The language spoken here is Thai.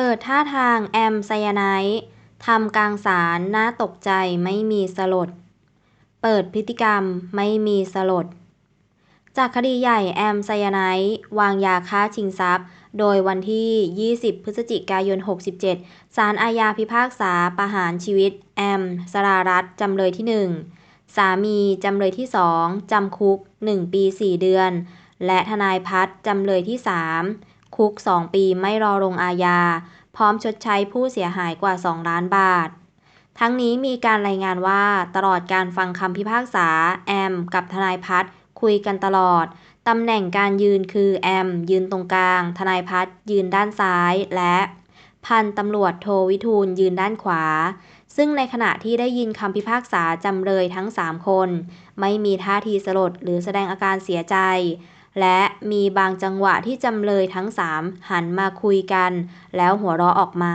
เปิดท่าทางแอมไซยาไนด์ทำกลางศาลน่าตกใจไม่มีสลด เปิดพฤติกรรมไม่มีสลด จากคดีใหญ่แอมไซยาไนด์วางยาฆ่าชิงทรัพย์ โดยวันที่ 20 พฤศจิกายน 67 ศาลอาญาพิพากษาประหารชีวิต แอม สรารัตจำเลยที่ 1 สามีจำเลยที่ 2จำคุก 1 ปี 4 เดือน และทนายพัฒจำเลยที่ 3 คุก 2 ปีไม่รอลงอาญา พร้อมชดใช้ผู้เสียหายกว่า 2 ล้านบาท ทั้งนี้มีการรายงานว่าตลอดการฟังคำพิพากษา แอม กับทนายพัฒคุยกันตลอด ตำแหน่งการยืนคือแอม ยืนตรงกลาง ทนายพัฒยืนด้านซ้าย และพันตำรวจโทวิทูลยืนด้านขวา ซึ่งในขณะที่ได้ยินคำพิพากษาจำเลยทั้ง 3 คน ไม่มีท่าทีสลดหรือแสดงอาการเสียใจ และมีบางจังหวะที่จำเลยทั้งสามหันมาคุยกันแล้วหัวเราะออกมา